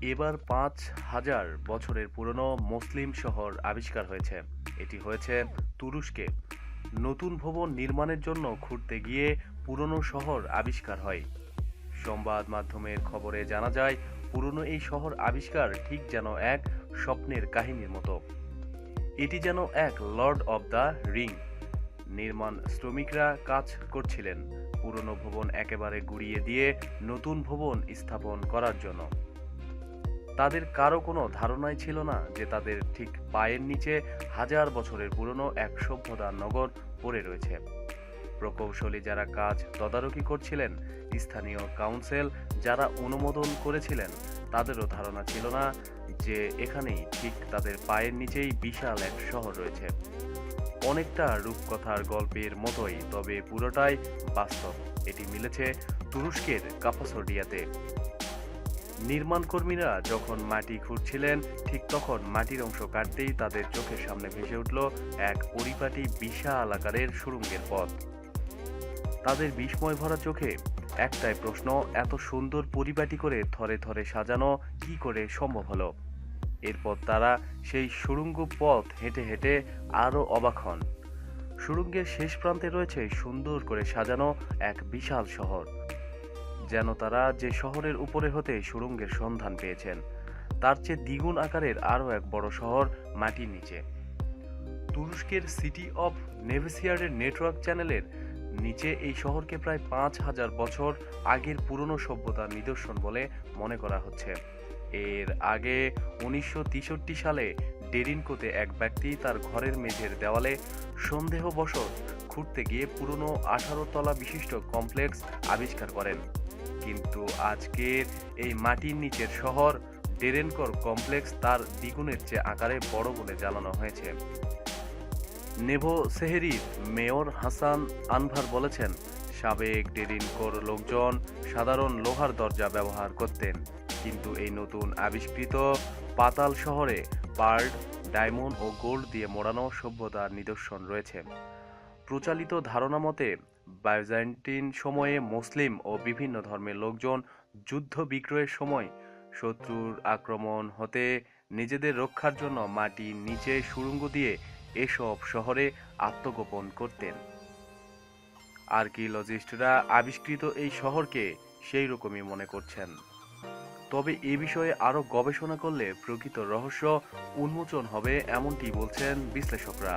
এবার পাঁচ হাজার বছরের পুরনো মুসলিম শহর আবিষ্কার হয়েছে। এটি হয়েছে তুরস্কে। নতুন ভবন নির্মাণের জন্য খুঁড়তে গিয়ে পুরনো শহর আবিষ্কার হয়। সংবাদ মাধ্যমের খবরে জানা যায়, পুরনো এই শহর আবিষ্কার ঠিক যেন এক স্বপ্নের কাহিনীর মতো। এটি যেন এক লর্ড অব দ্য রিং। নির্মাণ শ্রমিকরা কাজ করছিলেন। পুরনো ভবন একেবারে গুড়িয়ে দিয়ে নতুন ভবন স্থাপন করার জন্য। তাদের কারও কোনো ধারণাই ছিল না যে তাদের ঠিক পায়ের নিচে হাজার বছরের পুরনো এক সভ্যতার নগর পড়ে রয়েছে। প্রকৌশলী যারা কাজ তদারকি করছিলেন, স্থানীয় কাউন্সিল যারা অনুমোদন করেছিলেন, তাদেরও ধারণা ছিল না যে এখানেই ঠিক তাদের পায়ের নিচেই বিশাল এক শহর রয়েছে। অনেকটা রূপকথার গল্পের মতোই, তবে পুরোটাই বাস্তব। এটি মিলেছে তুরস্কের কাপাসোডিয়াতে। নির্মাণ কর্মীরা যখন মাটি খুঁড়ছিলেন, ঠিক তখন মাটির অংশ কাটতেই তাদের চোখের সামনে ভেসে উঠল এক পরিপাটি বিশাল আকারের সুড়ঙ্গের পথ। তাদের বিস্ময় ভরা চোখে একটাই প্রশ্ন, এত সুন্দর পরিপাটি করে থরে থরে সাজানো কি করে সম্ভব হলো? এরপর তারা সেই সুড়ঙ্গ পথ হেঁটে হেঁটে আরও অবাক হন। সুড়ঙ্গের শেষ প্রান্তে রয়েছে সুন্দর করে সাজানো এক বিশাল শহর। যেন তারা যে শহরের উপরে হতে সুড়ঙ্গের সন্ধান পেয়েছেন, তার চেয়ে দ্বিগুণ আকারের আরও এক বড় শহর মাটির নিচে। তুরস্কের সিটি অফ নেভেসিয়ারের নেটওয়ার্ক চ্যানেলের নিচে এই শহরকে প্রায় পাঁচ হাজার বছর আগের পুরনো সভ্যতার নিদর্শন বলে মনে করা হচ্ছে। এর আগে উনিশশো সালে ডেরিনকোতে এক ব্যক্তি তার ঘরের মেঝের দেওয়ালে সন্দেহবশত খুঁড়তে গিয়ে পুরনো আঠারো তলা বিশিষ্ট কমপ্লেক্স আবিষ্কার করেন। কিন্তু আজকের এই মাটির নিচের শহর ডেরেনকর কমপ্লেক্স তার দ্বিগুণের চেয়ে আকারে বড় বলে জানানো হয়েছে। নেভো সেহেরির মেয়র হাসান আনভার বলেছেন, সাবেক ডেরিনকোর লোকজন সাধারণ লোহার দরজা ব্যবহার করতেন, কিন্তু এই নতুন আবিষ্কৃত পাতাল শহরে পার্ড ডায়মন্ড ও গোল্ড দিয়ে মোড়ানো সভ্যতার নিদর্শন রয়েছে। প্রচালিত ধারণা মতে বাইজেন্টিন সময়ে মুসলিম ও বিভিন্ন ধর্মের লোকজন যুদ্ধ বিক্রয়ের সময় শত্রুর আক্রমণ হতে নিজেদের রক্ষার জন্য মাটির নিচে সুড়ঙ্গ দিয়ে এসব শহরে আত্মগোপন করতেন। আর্কিওলজিস্টরা আবিষ্কৃত এই শহরকে সেই রকমই মনে করছেন। তবে এ বিষয়ে আরও গবেষণা করলে প্রকৃত রহস্য উন্মোচন হবে, এমনটি বলছেন বিশ্লেষকরা।